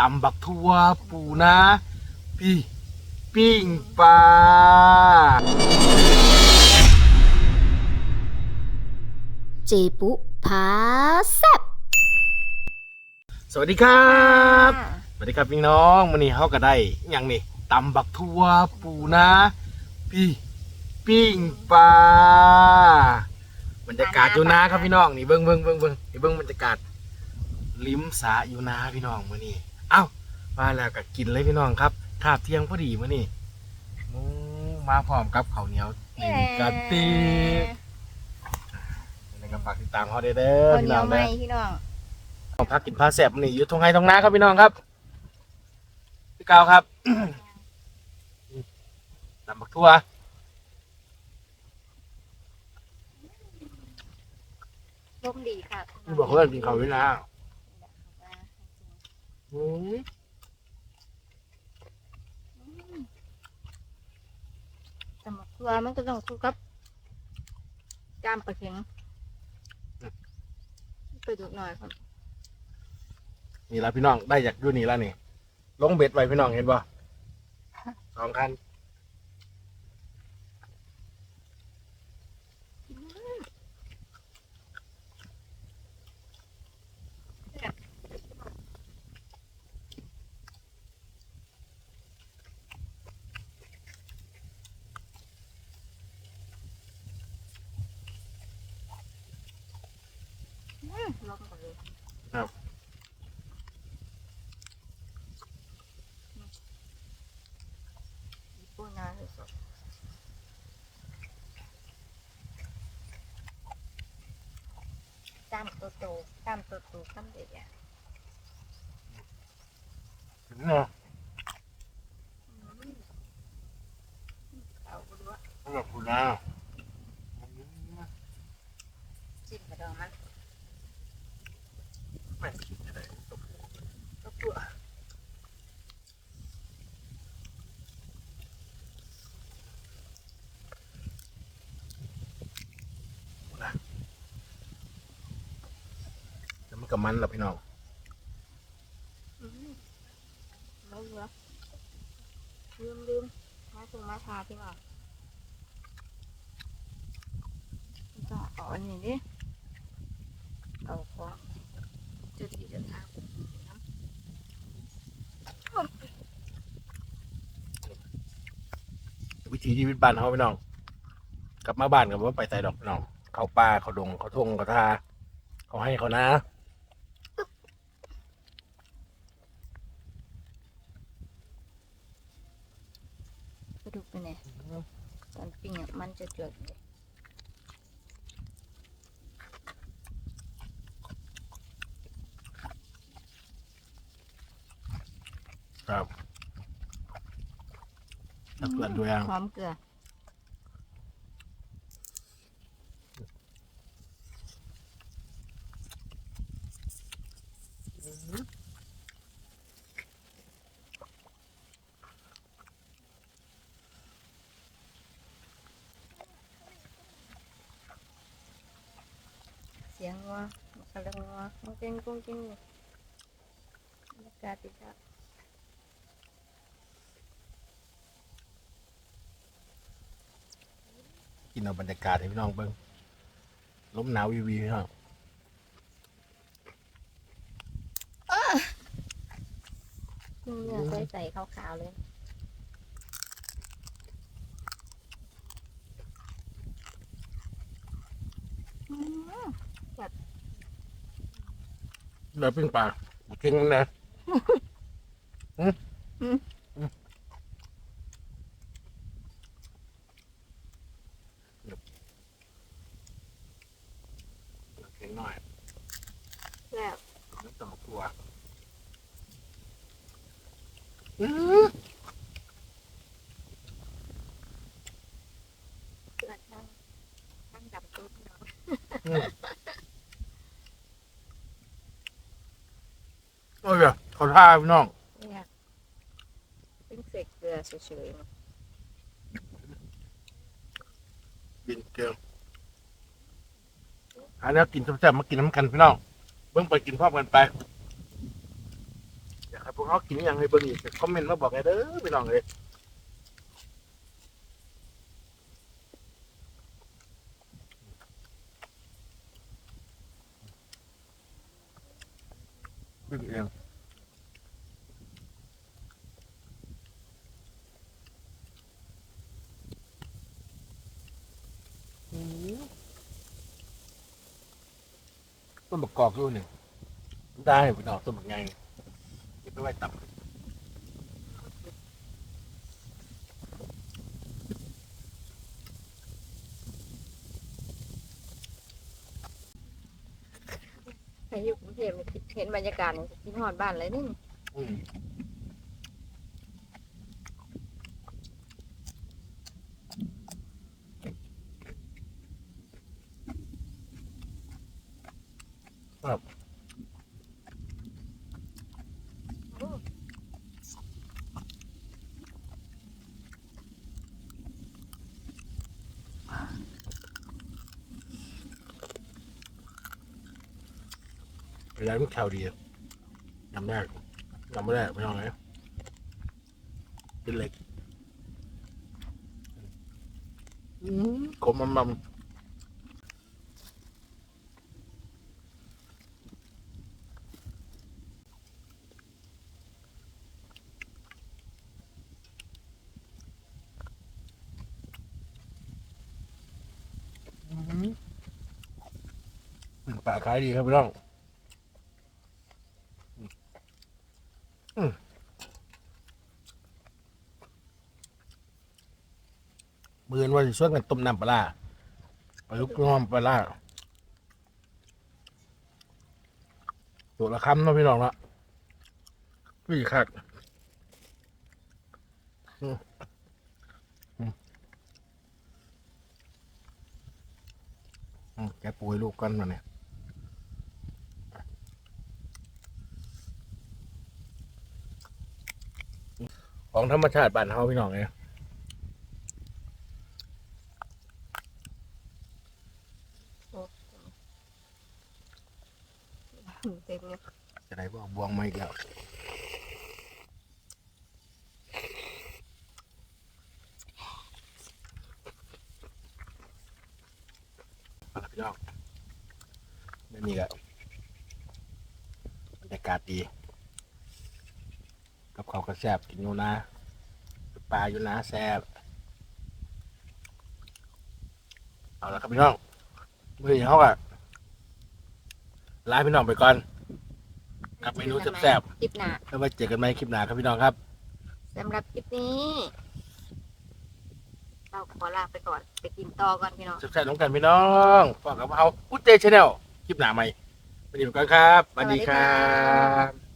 ตำบักทั่วปูนะพี่ปิ้งปลาเจปุพาแซบสวัสดีครับสวัสดีครับพี่น้องวันนี้เขาก็ได้อย่างนี้ตำบักทั่วปูนะพี่ปิ้งปลาบรรยากาศอยู่นะครับพี่น้องนี่เบิ้งเบิ้งเบิ้งเบิ้งนี่เบิ้งบรรยากาศลิมสาอยู่นาพี่น้องมื่อนี้ เอ้ามาแล้วก็กินเลยพี่น้องครับคาบเที่ยงพอดีมื่อนี้โอ้มาพร้อมกับข้าวเหนียวลิมกะติในกระฝากติดตามเขาได้เด้อคนพี่เหนีน้ยอวงไหมเด้อพี่น้องของพักกินผ้าแสบนี่อยู่ทงไฮทงนาครับพี่น้องครับพี่กาวครับตำบักทั่วร่มดีค่ะพี่บอกเพื่อนกินข้าวด้วยนะอืมแต่หมกตัวมันก็ต้องคู่กับจามปลาเข็งไปดูหน่อยครับนี่ละพี่น้องได้จากยูนี่แล้วนี่ลงเบ็ดไว้พี่น้องเห็นป่ะสองคัน ลองก่อนเลยครับปูนาเลยสดจามโตโตๆจามโตโตๆคำเดียวถึงเนาะเอาไปดูว่า สำหรับคุณนะ จิ้มกระดองมัน ไม่คิดจะได้ตบหัว ก็ปัว แล้ว มันกับมันละพี่น้องไม่เหลือลืมลืมมาถึงมาทาพี่น้องก็เอาอันนี้ดิเอาของจุดที่จะทาวิถีชีวิตบ้านเขาพี่น้อง กลับมาบ้านกับว่าไปใส่ดอกพี่น้อง เข้าป่าเขาดงเขาทงเขาทา เขาให้เขานะ กระดูกไปไหน ตอนปิ้งอะมันจะจืดเลยครับนักเตือนด้วยยังหอมเกลือ เสียงงัวมันกำลังงัวมันเป็นกุ้งกินอยู่บรรยากาศดีจ้ะกินเอาบรรยากาศให้พี่น้องเบิ้งลมหนาววีวีพี่น้องกุ้งเนื้อใส่ใส่ขาวๆเลย อื มแล้วปิ้งปลาเก่งมันนะอืมอืมอืมเก่งหน่อยแล้วน้ำตาลตัวเกลือทั้งทั้งดับตุ๊บเนาะ โอ้ยอะเขา ท่าพี่น้องเนี่ยเป็นเศษเกลือเฉยๆเนาะกินเกลียวอันนี้กินแซ่บๆมากินน้ำกันพี่น้องเบิ่งไปกินพร้อมกันไปอยากให้พวกเขากินอหยังให้เบิ่งอีกคอมเมนต์มาบอกให้เด้อพี่น้องเลยเบิ่งเอง ต้นมะกอกอยู่นี่ได้พี่น้องต้นมะไงเก็บไปไว้ตับให้อยู่กรุงเทพนี่เห็นบรรยากาศนี่คิดฮอดบ้านเลยนี่ อืม ครับร้านมันแถวดียำแรกยำไม่ได้ไม่ต้องเลยเป็นเหล็กอืมขมมันมัน ปลาขายดีครับพี่น้องมือนว่าจะช่วยกันต้มน้ำปลาปลาลุกน้อมปลาตัวละคำเนาะพี่น้องละพี่คักแกปูให้ลูกกันมาเนี่ย ของธรรมชาติบ้านเฮาพี่น้องเนี่ยเต็มเนี่ยจะได้บอกบวงมาอีกแล้วเอาละพี่น้องไม่มีแล้วบรรยากาศดี กับข้าวกระแซบกินอยู่นะปลาอยู่นะแซบเอาละครับพี่น้องเมื่อนี้เขาอะลาพี่น้องไปก่อนกับเมนูแซ่บคลิปหน้าแล้วไว้เจอกันใหม่คลิปหน้าครับพี่น้องครับสำหรับคลิปนี้ เราขอลาไปก่อนไปกินต่อก่อนพี่น้องแซ่บๆน้องกันพี่น้องฝากกับเขาพุทเจชแนลคลิปหน้าใหม่วันนี้ไปก่อนครับสวัสดีครับ